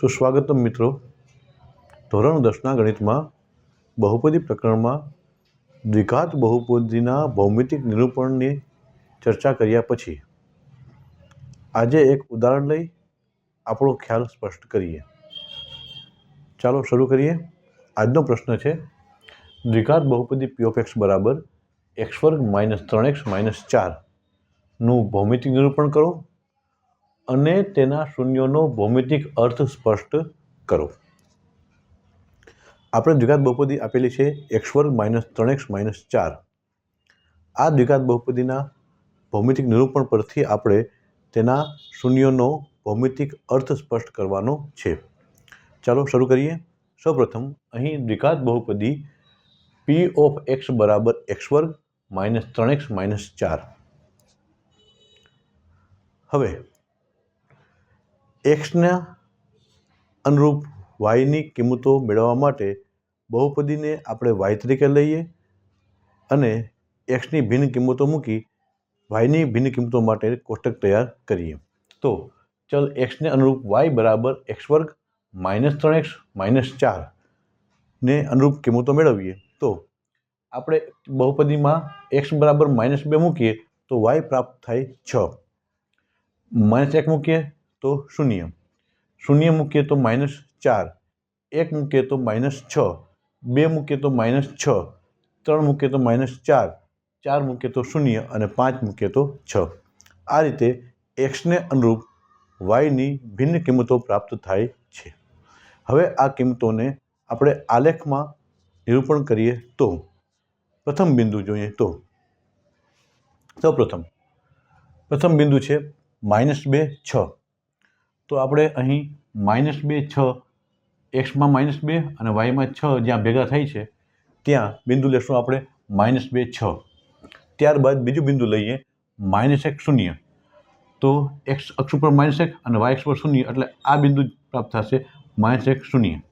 સુસ્વાગતમ મિત્રો, ધોરણ દસના ગણિતમાં બહુપદી પ્રકરણમાં દ્વિઘાત બહુપદીના ભૌમિતિક નિરૂપણની ચર્ચા કર્યા પછી આજે એક ઉદાહરણ લઈ આપણો ખ્યાલ સ્પષ્ટ કરીએ. ચાલો શરૂ કરીએ. આજનો પ્રશ્ન છે, દ્વિઘાત બહુપદી પી ઓફ એક્સ બરાબર એક્સ વર્ગ માઇનસ ત્રણ એક્સ માઇનસ ચારનું ભૌમિતિક નિરૂપણ કરો. અને તેના શૂન્યોનો ભૌમિતિક અર્થ સ્પષ્ટ કરો. આપણે દ્વિઘાત બહુપદી આપેલી છે એક્સ વર્ગ માઇનસ ત્રણ એક્સ માઇનસ ચાર. આ દ્વિઘાત બહુપદીના ભૌમિતિક નિરૂપણ પરથી આપણે તેના શૂન્યોનો ભૌમિતિક અર્થ સ્પષ્ટ કરવાનો છે. ચાલો શરૂ કરીએ. સૌપ્રથમ અહીં દ્વિઘાત બહુપદી પી ઓફ એક્સ બરાબર એક્સ વર્ગ માઇનસ ત્રણ એક્સ માઇનસ ચાર. હવે એક્સના અનુરૂપ વાયની કિંમતો મેળવવા માટે બહુપદીને આપણે વાય તરીકે લઈએ અને એક્સની ભિન્ન કિંમતો મૂકી વાયની ભિન્ન કિંમતો માટે કોષ્ટક તૈયાર કરીએ. તો ચલ એક્સને અનુરૂપ વાય બરાબર એક્સ વર્ગ માઇનસ ત્રણ એક્સ માઇનસ ચાર ને અનુરૂપ કિંમતો મેળવીએ. તો આપણે બહુપદીમાં એક્સ બરાબર માઇનસ બે મૂકીએ તો વાય પ્રાપ્ત થાય છ. માઇનસ એક મૂકીએ તો શૂન્ય. શૂન્ય મૂકીએ તો માઇનસ ચાર, એક મૂકીએ તો માઇનસ છ, બે મૂકીએ તો માઇનસ છ, ત્રણ મૂકીએ તો માઇનસ ચાર ચાર મૂકીએ તો શૂન્ય અને પાંચ મૂકીએ તો છ. આ રીતે એક્સને અનુરૂપ વાયની ભિન્ન કિંમતો પ્રાપ્ત થાય છે. હવે આ કિંમતોને આપણે આલેખમાં નિરૂપણ કરીએ તો, પ્રથમ બિંદુ જોઈએ તો. સૌપ્રથમ, પ્રથમ બિંદુ છે માઇનસ બે, છ. તો આપણે અહીં માઇનસ બે છ એક્સમાં માઇનસ બે અને વાયમાં છ જ્યાં ભેગા થાય છે, ત્યાં બિંદુ લેશું આપણે માઇનસ બે છ. ત્યારબાદ બીજું બિંદુ લઈએ, માઇનસ એક શૂન્ય. તો એક્સ અક્ષ ઉપર માઇનસ એક અને વાય અક્ષ પર શૂન્ય, એટલે આ બિંદુ પ્રાપ્ત થશે માઇનસ એક શૂન્ય.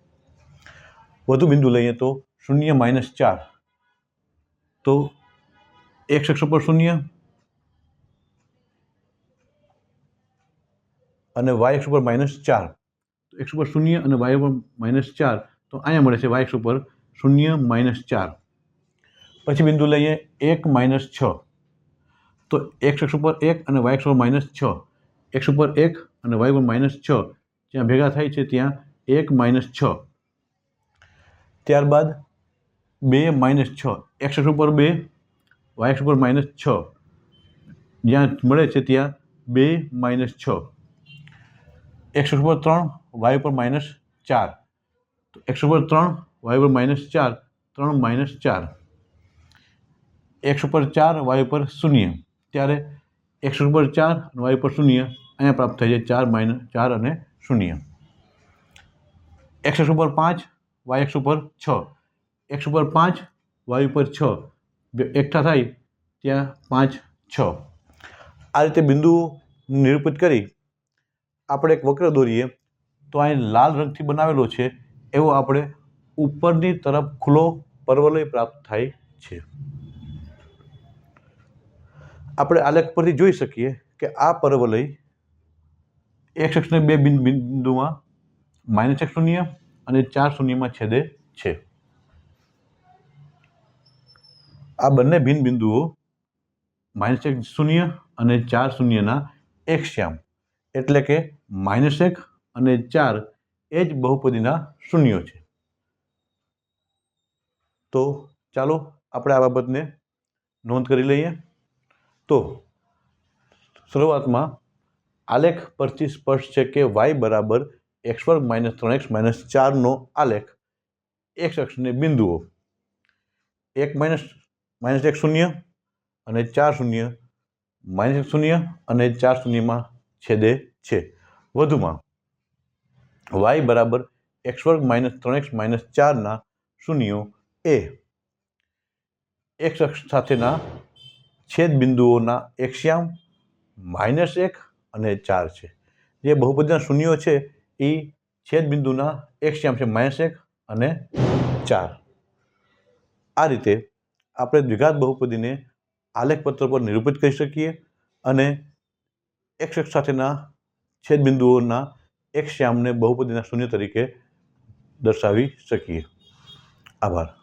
વધુ બિંદુ લઈએ તો શૂન્ય માઇનસ ચાર. તો એક્સ અક્ષ ઉપર શૂન્ય અને વાય એક્સ ઉપર માઇનસ ચાર. તો એક્સ ઉપર શૂન્ય અને વાય ઉપર માઇનસ ચાર. તો અહીંયા મળે છે વાય એક્સ ઉપર શૂન્ય માઇનસ ચાર. પછી બિંદુ લઈએ એક માઇનસ છ. તો એક્સ એક્સ ઉપર એક અને વાય એક્સ ઉપર માઇનસ છ. એક્સ ઉપર એક અને વાય ઉપર માઇનસ છ. જ્યાં ભેગા થાય છે ત્યાં એક માઇનસ છ. ત્યારબાદ બે માઇનસ છ. એક્સ એક્સ ઉપર બે વાય એક્સ ઉપર માઇનસ છ. જ્યાં મળે છે ત્યાં બે માઇનસ છ. એક્સ ઉપર ત્રણ વાય ઉપર માઇનસ ચાર. તો એક્સ ઉપર ત્રણ વાય ઉપર માઇનસ ચાર, ત્રણ માઇનસ ચાર. એક્સ ઉપર ચાર વાય ઉપર શૂન્ય. ત્યારે એક્સ ઉપર ચાર અને વાય ઉપર શૂન્ય અહીંયા પ્રાપ્ત થાય છે ચાર માઇનસ ચાર અને શૂન્ય. એક્સ ઉપર પાંચ વાય એક્સ ઉપર છ. એક્સ ઉપર પાંચ વાય ઉપર છ. એકઠા થાય ત્યાં પાંચ, છ. આ રીતે બિંદુ નિરૂપિત કરી આપણે એક વક્ર દોરીએ, તો અહીં લાલ રંગથી બનાવેલો છે, એવો આપણે ઉપરની તરફ ખુલ્લો પર્વલય પ્રાપ્ત થાય છે. આપણે આલેખ પરથી જોઈ શકીએ કે આ પર્વલય એક એક્સને બે બિંદુમાં માઇનસ એક શૂન્ય અને ચાર શૂન્યમાં છેદે છે. આ બંને ભિન્ન બિંદુઓ માઇનસ એક શૂન્ય અને ચાર શૂન્યના એક શ્યામ એટલે કે માઇનસ એક અને ચાર એ જ બહુપદીના શૂન્યો છે. તો ચાલો આપણે આ બાબતને નોંધ કરી લઈએ. તો શરૂઆતમાં આલેખ પરથી સ્પષ્ટ છે કે વાય બરાબર એક્સ વર્ગ માઇનસ ત્રણ એક્સ માઇનસ ચારનો આલેખ એક્સ અક્ષને બિંદુઓ. એક માઇનસ માઇનસ એક શૂન્ય અને ચાર શૂન્ય, માઇનસ એક શૂન્ય અને ચાર શૂન્યમાં છેદે છે. વધુમાં વાય બરાબર એક્સ વર્ગ માઇનસ ત્રણ એક્સ માઇનસ ચારના શૂન્યો એ. એક્સ અક્ષ સાથેના છેદ બિંદુઓના એક્સ્યામ માઇનસ એક અને ચાર છે. જે બહુપદીના શૂન્યો છે એ છેદ બિંદુના એક્સ્યામ છે માઇનસ એક અને ચાર. આ રીતે આપણે દ્વિઘાત બહુપદીને આલેખપત્ર પર નિરૂપિત કરી શકીએ અને એક્સ એક્સ સાથેના છેદબિંદુઓના એક્સ શ્યામને બહુપદીના શૂન્ય તરીકે દર્શાવી શકીએ. આભાર.